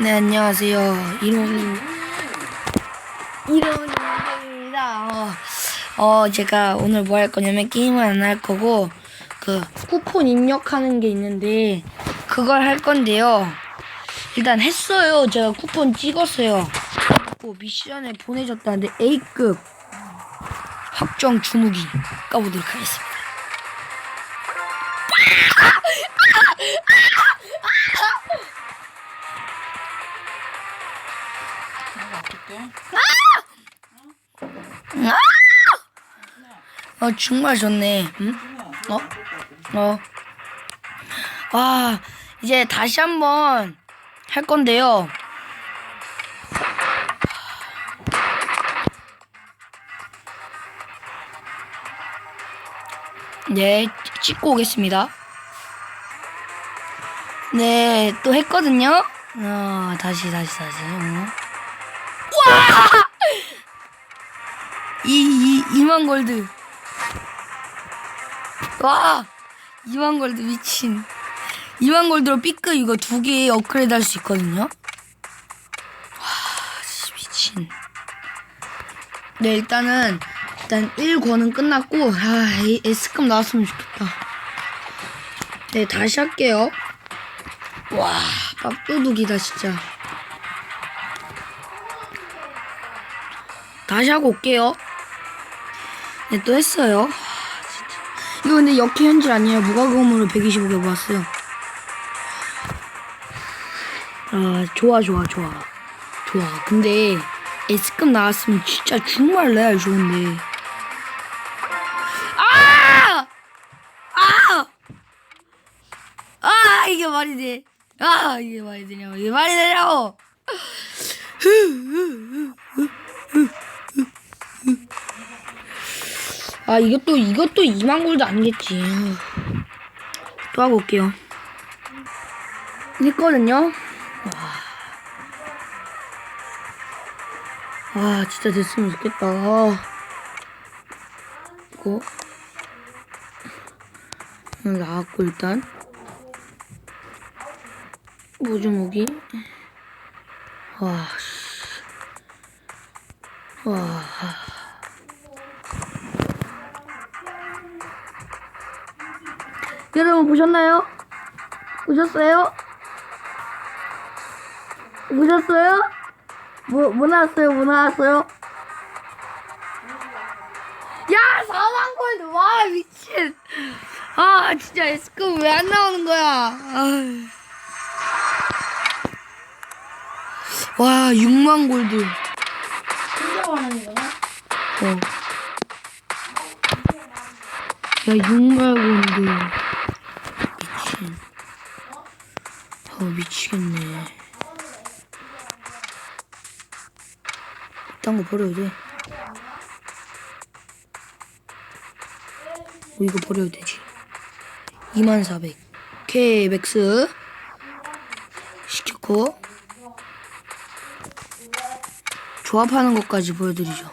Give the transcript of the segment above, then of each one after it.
네, 안녕하세요. 이론이, 이론입니다. 어, 어, 제가 오늘 뭐 할 거냐면 게임은 안 할 거고, 그, 쿠폰 입력하는 게 있는데, 그걸 할 건데요. 일단 했어요. 제가 쿠폰 찍었어요. 뭐 미션을 보내줬다는데, A급 확정 주무기 까보도록 하겠습니다. 어, 정말 좋네. 응? 어? 어. 와, 이제 다시 한번 할 건데요. 네, 찍고 오겠습니다. 네, 또 했거든요. 어, 다시, 다시, 다시. 어. 와! 이, 이, 2만 골드. 와! 2만 골드 미친. 2만 골드로 B급 이거 두 개 업그레이드 할 수 있거든요. 와, 씨, 미친. 네, 일단은, 일단 1권은 끝났고, 아, 이 S급 나왔으면 좋겠다. 네, 다시 할게요. 와, 밥도둑이다, 진짜. 다시 하고 올게요. 네, 또 했어요. 아. 이거 근데 역해 현질 아니에요. 무과금으로 125개 모았어요. 아, 좋아, 좋아, 좋아. 좋아. 근데 S급 나왔으면 진짜 정말 레알 좋은데. 아! 아! 아, 이게 말이 돼. 아, 이게 말이 되냐고. 이게 말이 되냐고. 아, 이것도, 이것도 2만 골도 아니겠지. 또 하고 올게요. 했거든요. 와. 아, 진짜 됐으면 좋겠다. 이거. 나왔고, 일단. 모주목이. 와, 씨. 와. 여러분 보셨나요? 보셨어요? 보셨어요? 뭐, 뭐 나왔어요? 뭐 나왔어요? 야, 4만 골드! 와, 미친! 아, 진짜 S급 왜안 나오는 거야? 아유. 와, 6만 골드. 어. 야, 6만 골드. 어, 미치겠네. 이딴 거 버려도 돼. 어, 이거 버려도 되지. 2400. 오케이, 맥스. 시켰고. 조합하는 것까지 보여드리죠.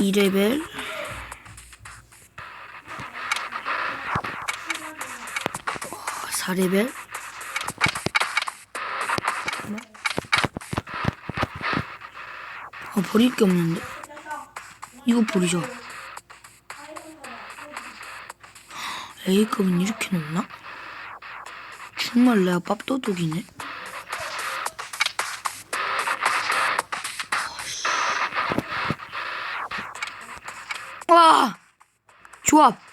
이레벨 4레벨 아 버릴 게 없는데. 이거 버리죠 A급은 이렇게 높나? 정말 내가 밥 도둑이네. 와 조합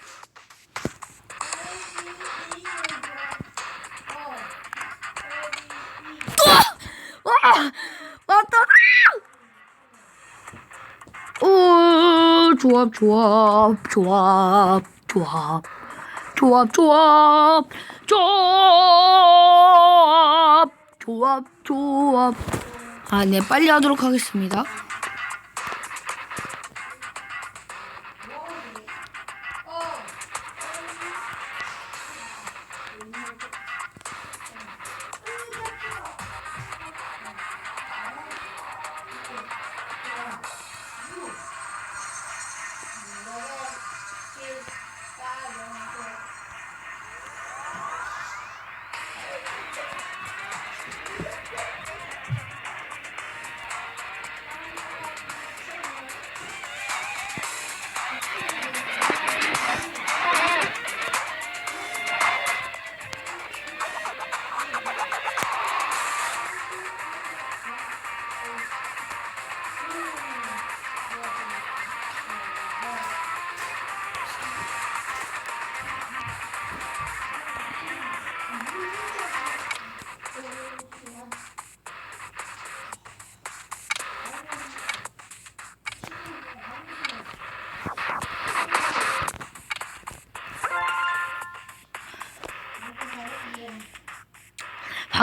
조합, 조합, 조합, 조합, 조합, 조합, 조합, 조합, 조합. 아, 네, 빨리 하도록 하겠습니다.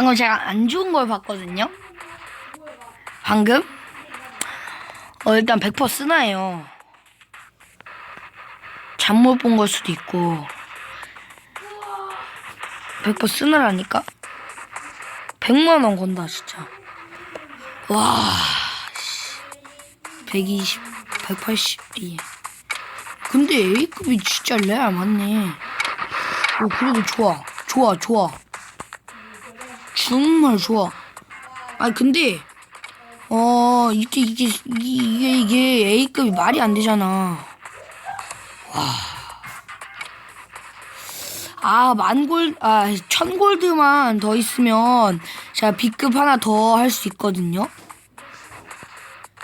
방금 제가 안 좋은 걸 봤거든요. 방금 어 일단 100% 쓰나요. 잘못 본 걸 수도 있고 100% 쓰나라니까 100만 원 건다 진짜. 와 120, 180D. 근데 A급이 진짜 레알 맞네. 오, 그래도 좋아. 좋아, 좋아. 정말 좋아. 아 근데, 어, 이게, 이게, 이게, 이게 A급이 말이 안 되잖아. 와. 아, 만 골, 아, 천 골드만 더 있으면 제가 B급 하나 더 할 수 있거든요.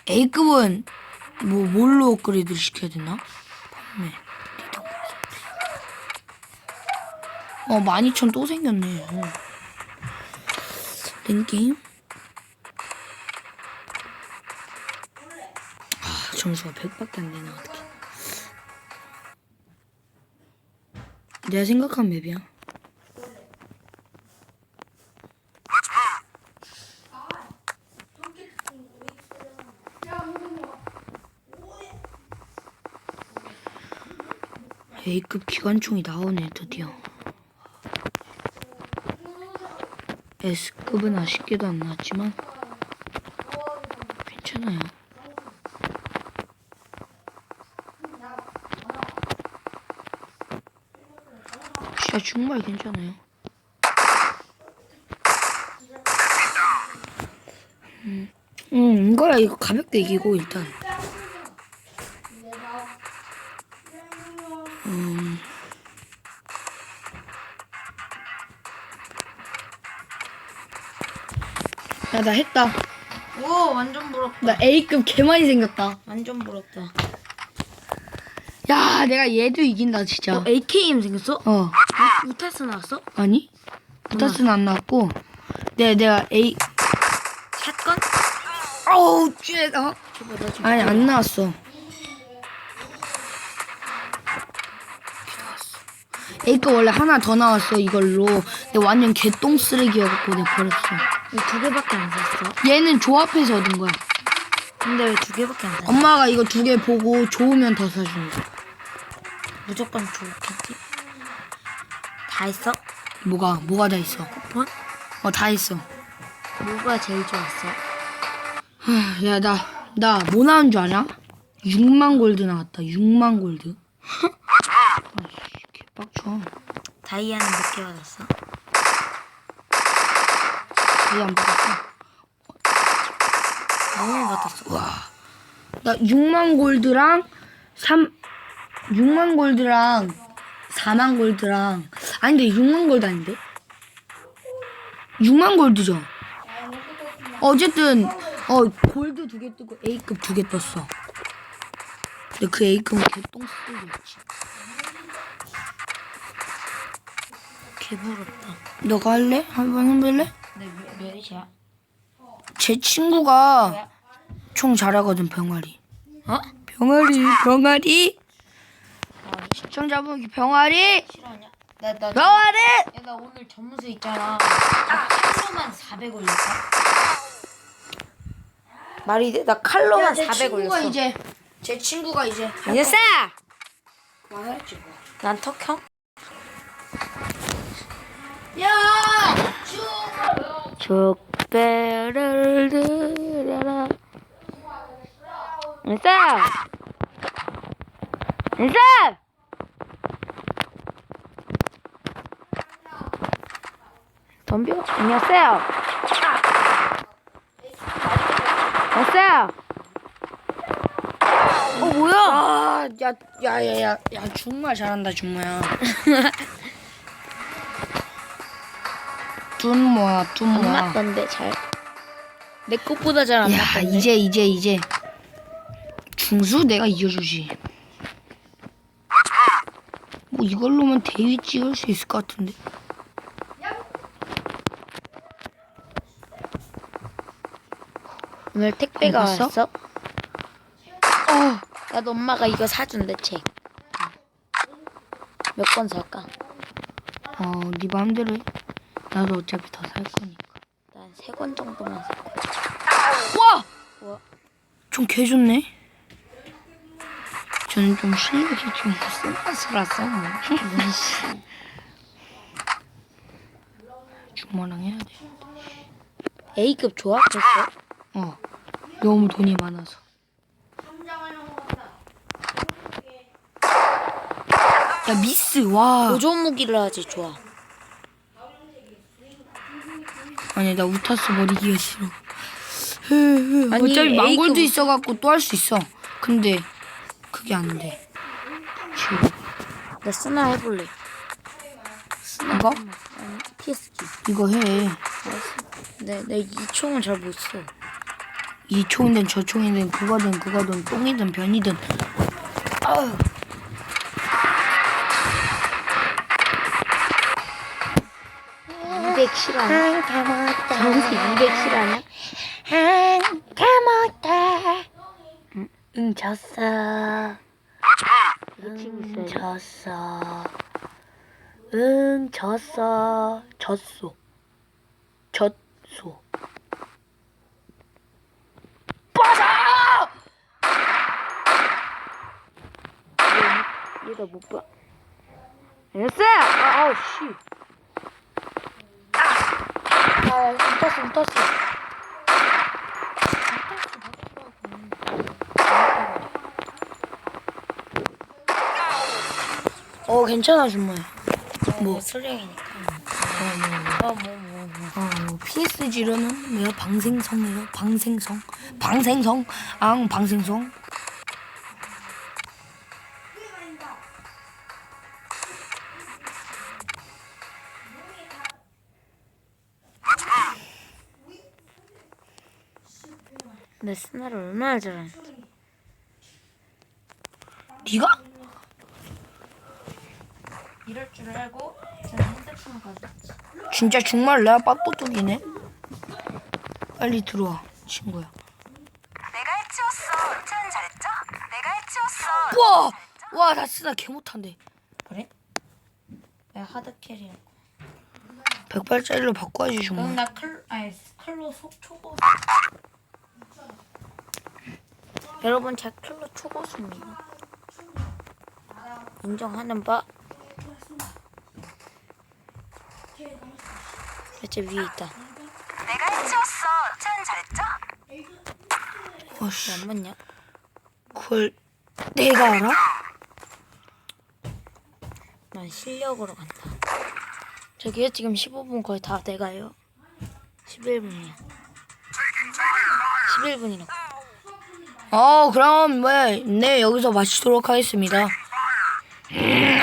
A급은 뭐 뭘로 업그레이드를 시켜야 되나? 판매 어 12,000 또 생겼네 어. 랭게임? 아 점수가 100밖에 안 되나 어떡해. 내가 생각한 맵이야. A급 기관총이 나오네 드디어 S급은 아쉽게도 안 나왔지만 괜찮아요. 진짜 정말 괜찮아요. 음, 음 이거야. 이거 가볍게 이기고 일단 나 했다 오 완전 부럽다. 나 A급 개 많이 생겼다 완전 부럽다. 야 내가 얘도 이긴다 진짜 어, AKM 생겼어? 어 우타스 나왔어? 아니 부타스는 안 나왔고 내가 내가 A 샷건? 어우 쥐 어? 줘봐 나 좀 아니 안 나왔어 A급 원래 하나 더 나왔어 이걸로 근데 완전 개똥 쓰레기여갖고 내가 버렸어 두 개밖에 안 샀어. 얘는 조합해서 얻은 거야 근데 왜 두 개밖에 안 샀어? 엄마가 이거 두 개 보고 좋으면 더 사주는 거야 무조건 좋겠지. 다 했어? 뭐가 뭐가 다 있어 쿠폰? 어 다 있어 뭐가 제일 좋았어? 야, 나, 나, 뭐 나온 줄 아냐? 6만 골드 나왔다, 6만 골드. 아이씨, 개빡쳐. 다이아는 몇 개 받았어? 거의 안 받았어. 너무 받았어. 와. 나 6만 골드랑 3, 6만 골드랑 4만 골드랑, 아닌데, 6만 골드 아닌데? 6만 골드죠? 어쨌든, 어, 골드 두 개 뜨고 A급 두 개 떴어. 근데 그 A급은 개똥 쓰레기였지. 개부럽다. 너가 할래? 한번 해볼래? 네, 몇, 몇이야? 제 친구가 총 잘하거든 병아리. 어? 병아리, 병아리. 시청자분 병아리, 싫어하냐? 나, 나, 병아리. 야, 나 오늘 전무수 있잖아. 나 칼로만 400 올릴까? 말이 돼? 나 칼로만 400 올렸어. 이제 제 친구가 이제 됐어! 말했지 뭐. 난 턱형? 야, 족배를 들여라. 됐어! 됐어! 덤벼. 안녕하세요. 됐어요. 어, 뭐야? 아, 야, 야, 야, 야, 야, 정말 잘한다, 정말야. 둔모야, 안 둔모야. 맞던데, 잘. 내 것보다 잘 안 야, 맞던데. 이제, 이제, 이제 중수 내가 이겨주지. 뭐 이걸로면 대위 찍을 수 있을 것 같은데. 오늘 택배가 안 봤어? 왔어? 어, 나도 엄마가 이거 사준대 책. 몇 권 살까? 어, 네 마음대로 해. 나도 어차피 더 살 거니까. 한세권 정도만 살 거야. 와! 와. 좀 개좋네. 저는 좀 실력이 좀 쓰라쓰라서. 주모랑 해야 돼. A급 좋아? 됐어? 어. 너무 돈이 많아서. 야 미스 와. 보조 무기를 하지 좋아. 아니 나 우타스 머리기가 싫어. 아니, 어차피 망골도 A급. 있어갖고 또 할 수 있어. 근데 그게 안 돼. 나 쓰나 해볼래. 이거? 아니, PSG. 이거 해. 네, 내, 내이 총은 잘 못 써. 이 총이든 저 총이든 그거든 그거든 똥이든 변이든. 아우. 200실화냐? 한다 먹었다. 정수 200실화냐? 한다 먹었다. 응, 응 졌어. 응 졌어. 응 졌어. 졌소. 졌소. 빠져! 얘가 못 봐. 됐어! 아, 아우 씨. 아, 떴어, 떴어. 어, 괜찮아, 정말. 뭐, 술량이니까. 어, 뭐, 뭐, 뭐. 어, PSG로는 뭐야? 방생성이요? 방생성? 방생성? 앙, 방생성? 내 스나를 얼마나 잘하는데. 네가? 이럴 줄 알고 제가. 진짜 정말 내가 빡도둑이네. 빨리 들어와, 친구야. 내가 해치웠어. 천 잘했죠? 내가 해치웠어. 와! 와, 나 진짜 개 못한데. 그래? 내가 하드 캐리야. 백발짜리로 바꿔야지, 그럼 정말. 나 클, 아니 클로 속 초보. 여러분, 제 클로 초고수입니다. 인정하는 바. 대체 위에 있다. 내가 해치웠어. 천 잘했죠? 와씨, 안 맞냐? 그걸 내가 알아? 난 실력으로 간다. 저기요, 지금 15분 거의 다 돼가요. 11분이야. 11분이라고. 어, 그럼 왜, 네, 여기서 마치도록 하겠습니다. 음,